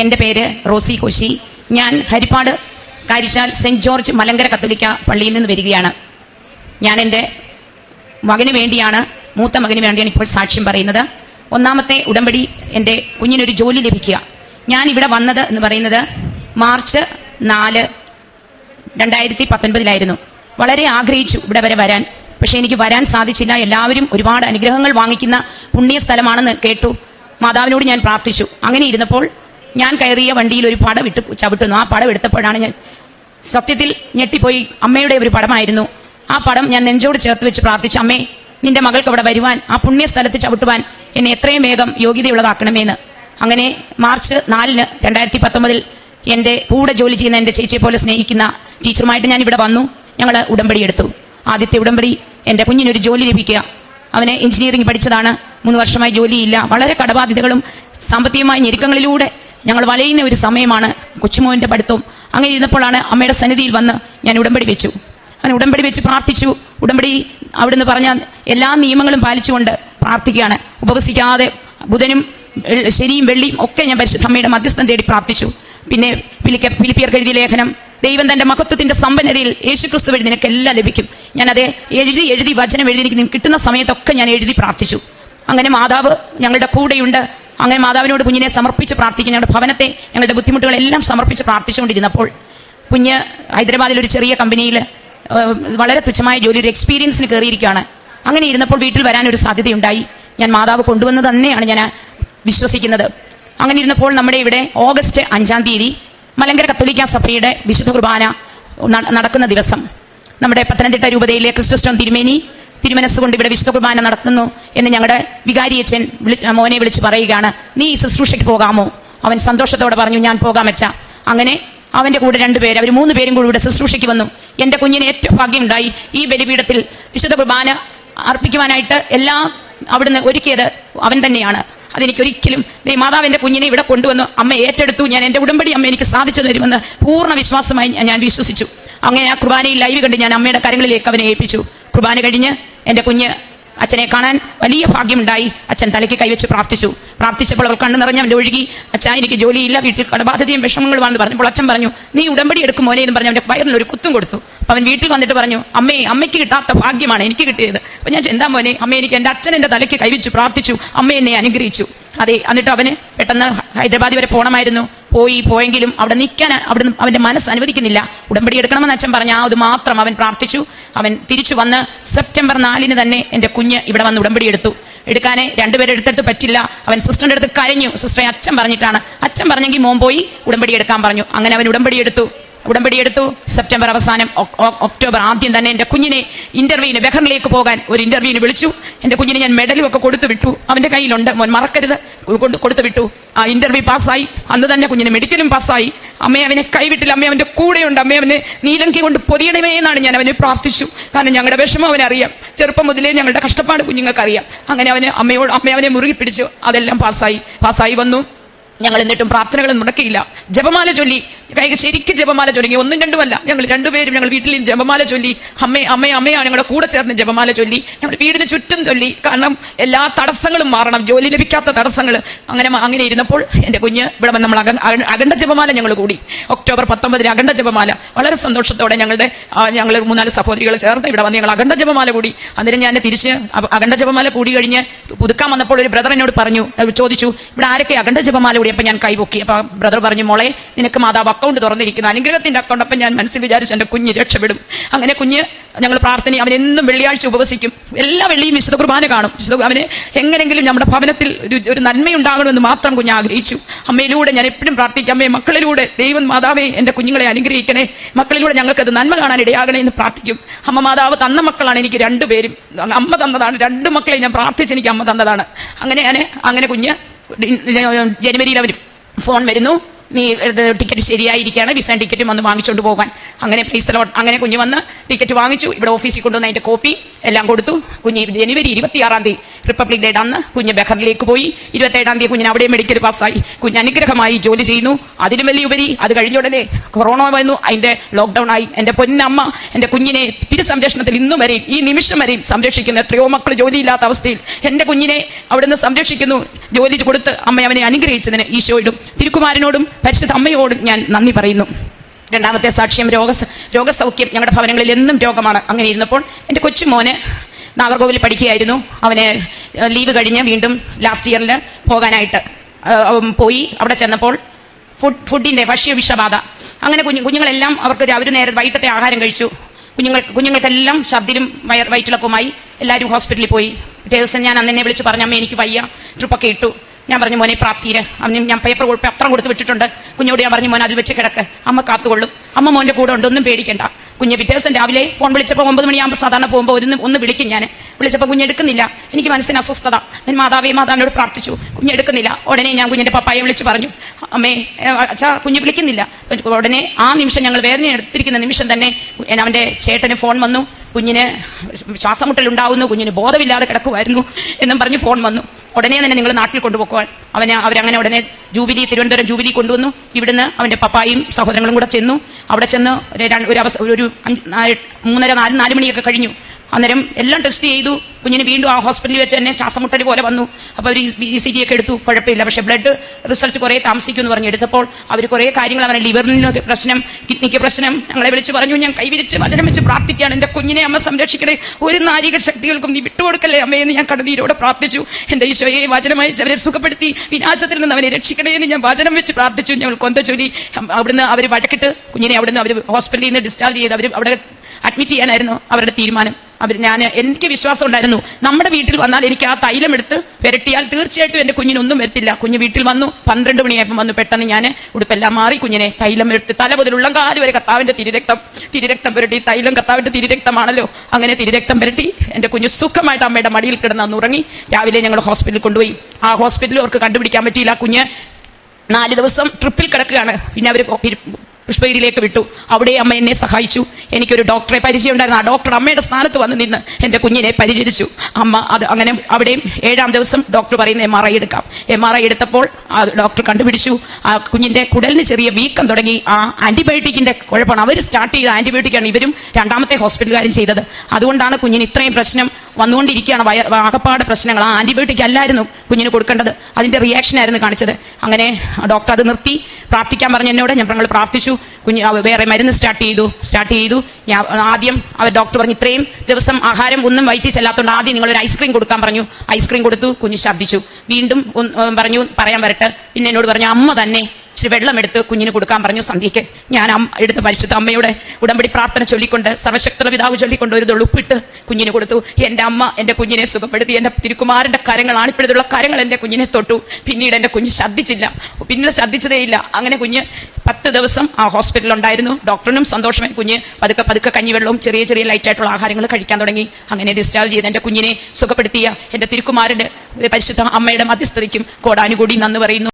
എന്റെ പേര് റോസി കോശി. ഞാൻ ഹരിപ്പാട് കാരിശാൽ സെന്റ് ജോർജ് മലങ്കര കത്തോലിക്ക പള്ളിയിൽ നിന്ന് വരികയാണ്. ഞാൻ എന്റെ മകന് വേണ്ടിയാണ് മൂത്ത മകന് വേണ്ടിയാണ് ഇപ്പോൾ സാക്ഷ്യം പറയുന്നത്. ഒന്നാമത്തെ ഉടമ്പടി എന്റെ കുഞ്ഞിനൊരു ജോലി ലഭിക്കുക. ഞാൻ ഇവിടെ വന്നത് എന്ന് പറയുന്നത് മാർച്ച് നാല് രണ്ടായിരത്തി പത്തൊൻപതിലായിരുന്നു വളരെ ആഗ്രഹിച്ചു ഇവിടെ വരെ വരാൻ. പക്ഷേ എനിക്ക് വരാൻ സാധിച്ചില്ല. എല്ലാവരും ഒരുപാട് അനുഗ്രഹങ്ങൾ വാങ്ങിക്കുന്ന പുണ്യ സ്ഥലമാണെന്ന് കേട്ടു. മാതാവിനോട് ഞാൻ പ്രാർത്ഥിച്ചു. അങ്ങനെ ഇരുന്നപ്പോൾ ഞാൻ കയറിയ വണ്ടിയിൽ ഒരു പടം ഇട്ട് ചവിട്ടുന്നു. ആ പടം എടുത്തപ്പോഴാണ് ഞാൻ സത്യത്തിൽ ഞെട്ടിപ്പോയി. അമ്മയുടെ ഒരു പടമായിരുന്നു. ആ പടം ഞാൻ നെഞ്ചോട് ചേർത്ത് വെച്ച് പ്രാർത്ഥിച്ചു. അമ്മേ നിന്റെ മകൾക്ക് അവിടെ വരുവാൻ ആ പുണ്യ സ്ഥലത്ത് ചവിട്ടുവാൻ എന്നെ എത്രയും വേഗം യോഗ്യതയുള്ളതാക്കണമേന്ന്. അങ്ങനെ മാർച്ച് നാലിന് രണ്ടായിരത്തി പത്തൊമ്പതിൽ എന്റെ കൂടെ ജോലി ചെയ്യുന്ന എന്റെ ചേച്ചിയെ പോലെ സ്നേഹിക്കുന്ന ടീച്ചറുമായിട്ട് ഞാൻ ഇവിടെ വന്നു. ഞങ്ങൾ ഉടമ്പടി എടുത്തു. ആദ്യത്തെ ഉടമ്പടി എന്റെ കുഞ്ഞിനൊരു ജോലി ലഭിക്കുക. അവനെ എഞ്ചിനീയറിംഗ് പഠിച്ചതാണ്. മൂന്ന് വർഷമായി ജോലിയില്ല. വളരെ കടബാധ്യതകളും സാമ്പത്തികമായ ഞെരുക്കങ്ങളിലൂടെ ഞങ്ങൾ വലയുന്ന ഒരു സമയമാണ് കൊച്ചുമോന്റെ പഠിത്തവും അങ്ങനെ ഇരുന്നപ്പോഴാണ് അമ്മയുടെ സന്നിധിയിൽ വന്ന് ഞാൻ ഉടമ്പടി വെച്ചു. അങ്ങനെ ഉടമ്പടി വെച്ച് പ്രാർത്ഥിച്ചു. ഉടമ്പടി അവിടുന്ന് പറഞ്ഞ എല്ലാ നിയമങ്ങളും പാലിച്ചുകൊണ്ട് പ്രാർത്ഥിക്കുകയാണ്. ഉപവസിക്കാതെ ബുധനും ശനിയും വെള്ളിയും ഒക്കെ ഞാൻ പരിശുദ്ധ അമ്മയുടെ മധ്യസ്ഥം തേടി പ്രാർത്ഥിച്ചു. പിന്നെ പിലിക്ക പിലിപ്പിയർ എഴുതിയ ലേഖനം ദൈവം തന്റെ മഹത്വത്തിന്റെ സമ്പന്നതയിൽ യേശുക്രിസ്തു വഴി നിനക്ക് എല്ലാം ലഭിക്കും ഞാനത് എഴുതി എഴുതി വചനം എഴുതി കിട്ടുന്ന സമയത്തൊക്കെ ഞാൻ എഴുതി പ്രാർത്ഥിച്ചു. അങ്ങനെ മാതാവ് ഞങ്ങളുടെ കൂടെയുണ്ട്. അങ്ങനെ മാതാവിനോട് കുഞ്ഞിനെ സമർപ്പിച്ച് പ്രാർത്ഥിക്കും ഞങ്ങളുടെ ഭവനത്തെ ഞങ്ങളുടെ ബുദ്ധിമുട്ടുകളെല്ലാം സമർപ്പിച്ച് പ്രാർത്ഥിച്ചുകൊണ്ടിരുന്നപ്പോൾ കുഞ്ഞ് ഹൈദരാബാദിൽ ഒരു ചെറിയ കമ്പനിയിൽ വളരെ തുച്ഛമായ ജോലി ഒരു എക്സ്പീരിയൻസിന് കയറിയിരിക്കുകയാണ്. അങ്ങനെ ഇരുന്നപ്പോൾ വീട്ടിൽ വരാനൊരു സാധ്യതയുണ്ടായി. ഞാൻ മാതാവ് കൊണ്ടുവന്ന് തന്നെയാണ് ഞാൻ വിശ്വസിക്കുന്നത്. അങ്ങനെ ഇരുന്നപ്പോൾ നമ്മുടെ ഇവിടെ ഓഗസ്റ്റ് അഞ്ചാം തീയതി മലങ്കര കത്തോലിക്ക സഭയുടെ വിശുദ്ധ കുർബാന നടക്കുന്ന ദിവസം നമ്മുടെ പത്തനംതിട്ട രൂപതയിലെ ക്രിസ്തുസ്റ്റോൺ തിരുമേനി തിരുമനസ് കൊണ്ട് ഇവിടെ വിശുദ്ധ കുർബാന നടത്തുന്നു എന്ന് ഞങ്ങളുടെ വികാരിയച്ഛൻ വിളി മോനെ വിളിച്ച് പറയുകയാണ്. നീ ഈ ശുശ്രൂഷയ്ക്ക് പോകാമോ? അവൻ സന്തോഷത്തോടെ പറഞ്ഞു ഞാൻ പോകാം വെച്ച അങ്ങനെ അവന്റെ കൂടെ രണ്ടുപേര് അവർ മൂന്ന് പേരും കൂടി ഇവിടെ ശുശ്രൂഷയ്ക്ക് വന്നു. എന്റെ കുഞ്ഞിന് ഏറ്റവും ഭാഗ്യമുണ്ടായി ഈ ബലിപീഠത്തിൽ വിശുദ്ധ കുർബാന അർപ്പിക്കുവാനായിട്ട് എല്ലാ അവിടുന്ന് ഒരുക്കിയത് അവൻ തന്നെയാണ്. അതെനിക്ക് ഒരിക്കലും ദേ മാതാവ് കുഞ്ഞിനെ ഇവിടെ കൊണ്ടുവന്നു അമ്മ ഏറ്റെടുത്തു ഞാൻ എന്റെ ഉടമ്പടി അമ്മ എനിക്ക് സാധിച്ചു തരുമെന്ന് പൂർണ വിശ്വാസമായി ഞാൻ വിശ്വസിച്ചു. അങ്ങനെ ആ കുർബാനയിൽ ലൈവ് കണ്ട് ഞാൻ അമ്മയുടെ കരങ്ങളിലേക്ക് അവനെ ഏൽപ്പിച്ചു. കുർബാന കഴിഞ്ഞ് എന്റെ കുഞ്ഞ് അച്ഛനെ കാണാൻ വലിയ ഭാഗ്യമുണ്ടായി. അച്ഛൻ തലയ്ക്ക് കൈവച്ച് പ്രാർത്ഥിച്ചു. പ്രാർത്ഥിച്ചപ്പോൾ അവൾ കണ്ണു നിറഞ്ഞ അവന്റെ ഒഴുകി അച്ഛാ എനിക്ക് ജോലിയില്ല വീട്ടിൽ കടബാധ്യതയും വിഷമങ്ങളുമാണെന്ന് പറഞ്ഞപ്പോൾ അച്ഛൻ പറഞ്ഞു നീ ഉടമ്പടി എടുക്കും മോനെ എന്ന് പറഞ്ഞു അവന്റെ വയറിൽ ഒരു കുത്തും കൊടുത്തു. അപ്പം അവൻ വീട്ടിൽ വന്നിട്ട് പറഞ്ഞു അമ്മേ അമ്മയ്ക്ക് കിട്ടാത്ത ഭാഗ്യമാണ് എനിക്ക് കിട്ടിയത്. അപ്പം ഞാൻ ചെന്താ മോനെ അമ്മ എനിക്ക് എന്റെ അച്ഛൻ എന്റെ തലയ്ക്ക് കൈവച്ചു പ്രാർത്ഥിച്ചു. അമ്മ എന്നെ അനുഗ്രഹിച്ചു. അതെ എന്നിട്ട് അവന് പെട്ടെന്ന് ഹൈദരാബാദ് വരെ പോകണമായിരുന്നു പോയി പോയെങ്കിലും അവിടെ നിൽക്കാൻ അവിടെ അവന്റെ മനസ്സ് അനുവദിക്കുന്നില്ല. ഉടമ്പടി എടുക്കണമെന്ന് അച്ഛൻ പറഞ്ഞ ആ അത് മാത്രം അവൻ പ്രാർത്ഥിച്ചു. അവൻ തിരിച്ചു വന്ന് സെപ്റ്റംബർ നാലിന് തന്നെ എന്റെ കുഞ്ഞ് ഇവിടെ വന്ന് ഉടമ്പടി എടുത്തു. എടുക്കാനെ രണ്ടുപേരെ എടുത്തെടുത്ത് പറ്റില്ല. അവൻ സിസ്റ്ററിന്റെ അടുത്ത് കരഞ്ഞു. സിസ്റ്ററെ അച്ഛൻ പറഞ്ഞിട്ടാണ്. അച്ഛൻ പറഞ്ഞെങ്കിൽ മോൻ പോയി ഉടമ്പടി എടുക്കാൻ പറഞ്ഞു. അങ്ങനെ അവൻ ഉടമ്പടി എടുത്തു. ഉടമ്പടി എടുത്തു. സെപ്റ്റംബർ അവസാനം ഒക്ടോബർ ആദ്യം തന്നെ എന്റെ കുഞ്ഞിനെ ഇന്റർവ്യൂവിന് ബഹറിലേക്ക് പോകാൻ ഒരു ഇന്റർവ്യൂവിന് വിളിച്ചു. എന്റെ കുഞ്ഞിന് ഞാൻ മെഡലും ഒക്കെ കൊടുത്തു വിട്ടു. അവന്റെ കയ്യിലുണ്ട്. മോൻ മറക്കരുത്. കൊടുത്തു വിട്ടു. ആ ഇന്റർവ്യൂ പാസ്സായി. അന്ന് തന്നെ കുഞ്ഞിന് മെഡിക്കലും പാസ്സായി. അമ്മയെ അവനെ കൈവിട്ടില്ല. അമ്മ അവന്റെ കൂടെയുണ്ട്. അമ്മ അവനെ നീലങ്കി കൊണ്ട് പൊതിയണമേ എന്നാണ് ഞാൻ അവനെ പ്രാർത്ഥിച്ചു. കാരണം ഞങ്ങളുടെ വിഷമം അവനറിയാം. ചെറുപ്പം മുതലേ ഞങ്ങളുടെ കഷ്ടപ്പാട് കുഞ്ഞുങ്ങൾക്ക് അറിയാം അങ്ങനെ അവന് അമ്മയോട് അമ്മ അവനെ മുറുകി പിടിച്ചു. അതെല്ലാം പാസ്സായി. പാസ്സായി വന്നു. ഞങ്ങൾ എന്നിട്ടും പ്രാർത്ഥനകൾ മുടക്കിയില്ല. ജപമാല ചൊല്ലി. ശരിക്കും ജപമാല ചൊല്ലി. ഒന്നും രണ്ടുമല്ല. ഞങ്ങൾ രണ്ടുപേരും ഞങ്ങൾ വീട്ടിൽ ജപമാല ചൊല്ലി. അമ്മേ അമ്മേ അമ്മയാണ് ഞങ്ങളുടെ കൂടെ ചേർന്ന് ജപമാല ചൊല്ലി. ഞങ്ങൾ വീടിന് ചുറ്റും ചൊല്ലി. കാരണം എല്ലാ തടസ്സങ്ങളും മാറണം. ജോലി ലഭിക്കാത്ത തടസ്സങ്ങൾ അങ്ങനെ അങ്ങനെ ഇരുന്നപ്പോൾ എന്റെ കുഞ്ഞ് ഇവിടെ നമ്മൾ അക- അകണ്ട ജപമാല ഞങ്ങൾ കൂടി. ഒക്ടോബർ പത്തൊമ്പതിന് അഖണ്ഡ ജപമാല. വളരെ സന്തോഷത്തോടെ ഞങ്ങളുടെ ഞങ്ങൾ മൂന്നാൽ സഹോദരികൾ ചേർന്ന് ഇവിടെ വന്ന് ഞങ്ങൾ അഖണ്ഡ ജപമാല കൂടി. അന്നേരം ഞാൻ തിരിച്ച് അകണ്ട ജപമാല കൂടി കഴിഞ്ഞ് പുതുക്കാൻ വന്നപ്പോൾ ഒരു ബ്രദർ എന്നോട് പറഞ്ഞു ചോദിച്ചു ഇവിടെ ആരൊക്കെ അഖണ്ഡ ജപമാല കൂടി അപ്പം ഞാൻ കൈപൊക്കി. അപ്പോൾ ബ്രദർ പറഞ്ഞു മോളെ നിനക്ക് മാതാവ് അക്കൗണ്ട് തുറന്നിരിക്കുന്നു. അനുഗ്രഹത്തിന്റെ അക്കൗണ്ട് അപ്പം ഞാൻ മനസ്സിൽ വിചാരിച്ചു എന്റെ കുഞ്ഞ് രക്ഷപ്പെടും. അങ്ങനെ കുഞ്ഞ് ഞങ്ങൾ പ്രാർത്ഥന അവൻ എന്നും വെള്ളിയാഴ്ച ഉപവസിക്കും. എല്ലാ വെള്ളിയും വിശുദ്ധ കുർബാന കാണും. വിശുദ്ധ അവന് എങ്ങനെങ്കിലും നമ്മുടെ ഭവനത്തിൽ ഒരു ഒരു നന്മയുണ്ടാകണമെന്ന് മാത്രം കുഞ്ഞ് ആഗ്രഹിച്ചു. അമ്മയിലൂടെ ഞാൻ എപ്പോഴും പ്രാർത്ഥിക്കാം. അമ്മയെ മക്കളിലൂടെ ദൈവം മാതാവെ എന്റെ കുഞ്ഞുങ്ങളെ അനുഗ്രഹിക്കണേ. മക്കളിലൂടെ ഞങ്ങൾക്ക് അത് നന്മ കാണാൻ ഇടയാകണേ എന്ന് പ്രാർത്ഥിക്കും. അമ്മ മാതാവ് തന്ന മക്കളാണ് എനിക്ക് രണ്ടുപേരും. അമ്മ തന്നതാണ്. രണ്ട് മക്കളെ ഞാൻ പ്രാർത്ഥിച്ച് എനിക്ക് അമ്മ തന്നതാണ്. അങ്ങനെ ഞാൻ അങ്ങനെ കുഞ്ഞ് ജനുവരിയിൽ അവർ ഫോൺ വരുന്നു. നീ ടിക്കറ്റ് ശരിയായിരിക്കുകയാണ് വിസ ടിക്കറ്റും വന്ന് വാങ്ങിച്ചുകൊണ്ട് പോകാൻ. അങ്ങനെ പ്ലീസ് അങ്ങനെ കുഞ്ഞ് വന്ന് ടിക്കറ്റ് വാങ്ങിച്ചു. ഇവിടെ ഓഫീസിൽ കൊണ്ടുവന്ന് അതിന്റെ കോപ്പി എല്ലാം കൊടുത്തു. കുഞ്ഞ് ജനുവരി ഇരുപത്തിയാറാം തീയതി റിപ്പബ്ലിക് ഡേയുടെ അന്ന് കുഞ്ഞ് ബഹറിലേക്ക് പോയി. ഇരുപത്തേഴാം തീയതി കുഞ്ഞിന് അവിടെ മെഡിക്കൽ പാസ്സായി കുഞ്ഞ് അനുഗ്രഹമായി ജോലി ചെയ്യുന്നു. അതിലും വലിയ ഉപരി അത് കഴിഞ്ഞ ഉടനെ കൊറോണ വന്നു. അതിന്റെ ലോക്ക്ഡൌൺ ആയി. എന്റെ പൊന്നമ്മ എന്റെ കുഞ്ഞിനെ തിരുസംരക്ഷണത്തിൽ ഇന്നും വരെയും ഈ നിമിഷം വരെയും സംരക്ഷിക്കുന്ന എത്രയോ മക്കൾ ജോലിയില്ലാത്ത അവസ്ഥയിൽ എന്റെ കുഞ്ഞിനെ അവിടുന്ന് സംരക്ഷിക്കുന്നു. ജോലി കൊടുത്ത് അമ്മ അവനെ അനുഗ്രഹിച്ചതിന് ഈശോയോടും തിരുക്കുമാരനോടും പരിശുദ്ധ അമ്മയോടും ഞാൻ നന്ദി പറയുന്നു. രണ്ടാമത്തെ സാക്ഷ്യം രോഗ രോഗസൗഖ്യം ഞങ്ങളുടെ ഭവനങ്ങളിൽ എന്നും രോഗമാണ്. അങ്ങനെ ഇരുന്നപ്പോൾ എന്റെ കൊച്ചുമോന് നാഗർകോവിൽ പഠിക്കുകയായിരുന്നു. അവന് ലീവ് കഴിഞ്ഞ് വീണ്ടും ലാസ്റ്റ് ഇയറിൽ പോകാനായിട്ട് പോയി. അവിടെ ചെന്നപ്പോൾ ഫുഡ് ഫുഡിന്റെ ഭക്ഷ്യ വിഷബാധ. അങ്ങനെ കുഞ്ഞു കുഞ്ഞുങ്ങളെല്ലാം അവർക്ക് അവർ നേരെ വൈകിട്ടത്തെ ആഹാരം കഴിച്ചു. കുഞ്ഞുങ്ങൾ കുഞ്ഞുങ്ങൾക്കെല്ലാം ഛർദിലും വയർ വയറ്റിളക്കുമായി എല്ലാവരും ഹോസ്പിറ്റലിൽ പോയി. ദിവസം ഞാൻ അന്നെന്നെ വിളിച്ച് പറഞ്ഞു അമ്മ എനിക്ക് വയ്യ. ട്രിപ്പൊക്കെ ഇട്ടു. ഞാൻ പറഞ്ഞു മോനെ പ്രാപ്തിയിൽ അവന് ഞാൻ പേപ്പർ പത്രം കൊടുത്ത് വിട്ടിട്ടുണ്ട്. കുഞ്ഞോട് ഞാൻ പറഞ്ഞു മോനെ അതിൽ വെച്ച് കിടക്ക്. അമ്മ കാത്തുകൊള്ളും. അമ്മ മോന്റെ കൂടെ ഉണ്ട് ഒന്നും പേടിക്കണ്ട. കുഞ്ഞ് പിറ്റേ ദിവസം രാവിലെ ഫോൺ വിളിച്ചപ്പോൾ ഒമ്പത് മണിയാകുമ്പോൾ സാധാരണ പോകുമ്പോൾ ഒന്ന് ഒന്ന് വിളിക്കും ഞാൻ വിളിച്ചപ്പോൾ കുഞ്ഞ് എടുക്കുന്നില്ല. എനിക്ക് മനസ്സിന് അസ്വസ്ഥത. ഞാൻ മാതാവേ മാതാവിനോട് പ്രാർത്ഥിച്ചു. കുഞ്ഞ് എടുക്കുന്നില്ല. ഉടനെ ഞാൻ കുഞ്ഞിന്റെ പപ്പായെ വിളിച്ച് പറഞ്ഞു. അമ്മേ അച്ഛാ കുഞ്ഞ് വിളിക്കുന്നില്ല. ഉടനെ ആ നിമിഷം ഞങ്ങൾ വേദന എടുത്തിരിക്കുന്ന നിമിഷം തന്നെ അവന്റെ ചേട്ടന് ഫോൺ വന്നു. കുഞ്ഞിന് ശ്വാസമുട്ടലുണ്ടാവുന്നു കുഞ്ഞിന് ബോധമില്ലാതെ കിടക്കുമായിരുന്നു എന്നും പറഞ്ഞ് ഫോൺ വന്നു. ഉടനെ തന്നെ നിങ്ങൾ നാട്ടിൽ കൊണ്ടുപോക്കുവാൻ. അവന് അവരങ്ങനെ ഉടനെ ജൂബിലി തിരുവനന്തപുരം ജൂബിലി കൊണ്ടുവന്നു. ഇവിടുന്ന് അവന്റെ പപ്പായും സഹോദരങ്ങളും കൂടെ ചെന്നു. അവിടെ ചെന്ന് ഒരു അവസ ഒരു അഞ്ച് മൂന്നര നാല് നാല് മണിയൊക്കെ കഴിഞ്ഞു. അന്നേരം എല്ലാം ടെസ്റ്റ് ചെയ്തു. കുഞ്ഞിന് വീണ്ടും ആ ഹോസ്പിറ്റലിൽ വെച്ച് തന്നെ ശ്വാസമുട്ടൽ പോലെ വന്നു. അപ്പോൾ അവർ ഇ സി ജി ഒക്കെ എടുത്തു. കുഴപ്പമില്ല. പക്ഷേ ബ്ലഡ് റിസൾട്ട് കുറേ താമസിക്കും എന്ന് പറഞ്ഞു. എടുത്തപ്പോൾ അവർ കുറേ കാര്യങ്ങൾ അവനെ ലിവറിന് പ്രശ്നം കിഡ്നിക്ക് പ്രശ്നം ഞങ്ങളെ വിളിച്ച് പറഞ്ഞു ഞാൻ കൈവിരിച്ച് വചനം വെച്ച് പ്രാർത്ഥിക്കുകയാണ്. എന്റെ കുഞ്ഞിനെ അമ്മ സംരക്ഷിക്കണേ. ഒരു നാരിക ശക്തികൾക്കും നീ വിട്ടുകൊടുക്കല്ലേ അമ്മയെന്ന് ഞാൻ കടതിയിലൂടെ പ്രാർത്ഥിച്ചു. എന്റെ ഈശോയെ വചനമായി അവരെ സുഖപ്പെടുത്തി. വിനാശത്തിൽ നിന്ന് അവനെ രക്ഷിക്കണേ എന്ന് ഞാൻ വചനം വെച്ച് പ്രാർത്ഥിച്ചു. ഞങ്ങൾ കൊന്ത ചൊല്ലി. അവിടുന്ന് അവർ വഴക്കിട്ട് കുഞ്ഞിനെ അവിടുന്ന് അവർ ഹോസ്പിറ്റലിൽ നിന്ന് ഡിസ്ചാർജ് ചെയ്ത് അവർ അവിടെ അഡ്മിറ്റ് ചെയ്യാനായിരുന്നു അവരുടെ തീരുമാനം. അവർ ഞാൻ എനിക്ക് വിശ്വാസം ഉണ്ടായിരുന്നു. നമ്മുടെ വീട്ടിൽ വന്നാൽ എനിക്ക് ആ തൈലം എടുത്ത് പുരട്ടിയാൽ തീർച്ചയായിട്ടും എന്റെ കുഞ്ഞിനൊന്നും വരത്തില്ല. കുഞ്ഞ് വീട്ടിൽ വന്നു പന്ത്രണ്ട് മണിയായപ്പോൾ വന്നു പെട്ടെന്ന് ഞാൻ ഉടുപ്പെല്ലാം മാറി കുഞ്ഞിനെ തൈലം എടുത്ത് തല മുതൽ ഉള്ളംകാൽ വരെ കത്താവിന്റെ തിരിരക്തം തിരിരക്തം പുരട്ടി. തൈലം കത്താവിന്റെ തിരിരക്തമാണല്ലോ. അങ്ങനെ തിരിരക്തം പുരട്ടി എന്റെ കുഞ്ഞ് സുഖമായിട്ട് അമ്മയുടെ മടിയിൽ കിടന്ന് ഉറങ്ങി. രാവിലെ ഞങ്ങൾ ഹോസ്പിറ്റലിൽ കൊണ്ടുപോയി. ആ ഹോസ്പിറ്റലിൽ അവർക്ക് കണ്ടുപിടിക്കാൻ പറ്റിയില്ല. കുഞ്ഞ് നാല് ദിവസം ട്രിപ്പിൽ കിടക്കുകയാണ്. പിന്നെ അവർ പുഷ്പഗിരിയിലേക്ക് വിട്ടു. അവിടെ അമ്മ എന്നെ സഹായിച്ചു. എനിക്കൊരു ഡോക്ടറെ പരിചയം ഉണ്ടായിരുന്നു ആ ഡോക്ടർ അമ്മയുടെ സ്ഥാനത്ത് വന്ന് നിന്ന് എന്റെ കുഞ്ഞിനെ പരിചരിച്ചു. അമ്മ അത് അങ്ങനെ അവിടെയും ഏഴാം ദിവസം ഡോക്ടർ പറയുന്ന എം ആർ ഐ എടുക്കാം. എം ആർ ഐ എടുത്തപ്പോൾ ആ ഡോക്ടർ കണ്ടുപിടിച്ചു. ആ കുഞ്ഞിന്റെ കുടലിന് ചെറിയ വീക്കം തുടങ്ങി. ആ ആന്റിബയോട്ടിക്കിന്റെ കുഴപ്പമാണ്. അവർ സ്റ്റാർട്ട് ചെയ്ത ആന്റിബയോട്ടിക്കാണ് ഇവരും രണ്ടാമത്തെ ഹോസ്പിറ്റലുകാരും ചെയ്തത്. അതുകൊണ്ടാണ് കുഞ്ഞിന് ഇത്രയും പ്രശ്നം വന്നുകൊണ്ടിരിക്കുകയാണ് വയർ ആകപ്പാട് പ്രശ്നങ്ങൾ. ആ ആന്റിബയോട്ടിക് അല്ലായിരുന്നു കുഞ്ഞിന് കൊടുക്കേണ്ടത്. അതിന്റെ റിയാക്ഷൻ ആയിരുന്നു കാണിച്ചത്. അങ്ങനെ ഡോക്ടർ അത് നിർത്തി. പ്രാർത്ഥിക്കാൻ പറഞ്ഞു എന്നോട്. ഞാൻ ഞങ്ങൾ പ്രാർത്ഥിച്ചു. കുഞ്ഞ് വേറെ മരുന്ന് സ്റ്റാർട്ട് ചെയ്തു. സ്റ്റാർട്ട് ചെയ്തു. ഞാൻ ആദ്യം അവർ ഡോക്ടർ പറഞ്ഞു ഇത്രയും ദിവസം ആഹാരം ഒന്നും വയറ്റി ചെല്ലാത്തതുകൊണ്ട് ആദ്യം നിങ്ങൾ ഒരു ഐസ്ക്രീം കൊടുക്കാൻ പറഞ്ഞു. ഐസ്ക്രീം കൊടുത്തു. കുഞ്ഞ് ഛർദ്ദിച്ചു. വീണ്ടും പറഞ്ഞു പറയാൻ വരട്ടെ. പിന്നെ എന്നോട് പറഞ്ഞു അമ്മ തന്നെ ഇച്ചിരി വെള്ളമെടുത്ത് കുഞ്ഞിന് കൊടുക്കാൻ പറഞ്ഞു സന്ധ്യയ്ക്ക് ഞാൻ എടുത്ത് പരിശുദ്ധ അമ്മയുടെ ഉടമ്പടി പ്രാർത്ഥന ചൊല്ലിക്കൊണ്ട് സർവശക്തന പിതാവ് ചൊല്ലിക്കൊണ്ട് ഒരു ഉപ്പിട്ട് കുഞ്ഞിന് കൊടുത്തു. എന്റെ അമ്മ എന്റെ കുഞ്ഞിനെ സുഖപ്പെടുത്തി. എന്റെ തിരുക്കുമാരന്റെ കരങ്ങൾ ഇപ്പോഴത്തുള്ള കരങ്ങൾ എന്റെ കുഞ്ഞിനെ തൊട്ടു. പിന്നീട് എന്റെ കുഞ്ഞ് ശ്രദ്ധിച്ചില്ല പിന്നീട് ശ്രദ്ധിച്ചതേയില്ല അങ്ങനെ കുഞ്ഞ് പത്ത് ദിവസം ആ ഹോസ്പിറ്റലിൽ ഉണ്ടായിരുന്നു. ഡോക്ടറിനും സന്തോഷമായി കുഞ്ഞ് പതുക്കെ പതുക്കെ കഞ്ഞിവെള്ളവും ചെറിയ ചെറിയ ലൈറ്റായിട്ടുള്ള ആഹാരങ്ങൾ കഴിക്കാൻ തുടങ്ങി. അങ്ങനെ ഡിസ്ചാർജ് ചെയ്ത് എന്റെ കുഞ്ഞിനെ സുഖപ്പെടുത്തിയ എന്റെ തിരുക്കുമാരന്റെ പരിശുദ്ധ അമ്മയുടെ മധ്യസ്ഥതയ്ക്കും കോടാനുകൂടി നന്ദി പറയുന്നു.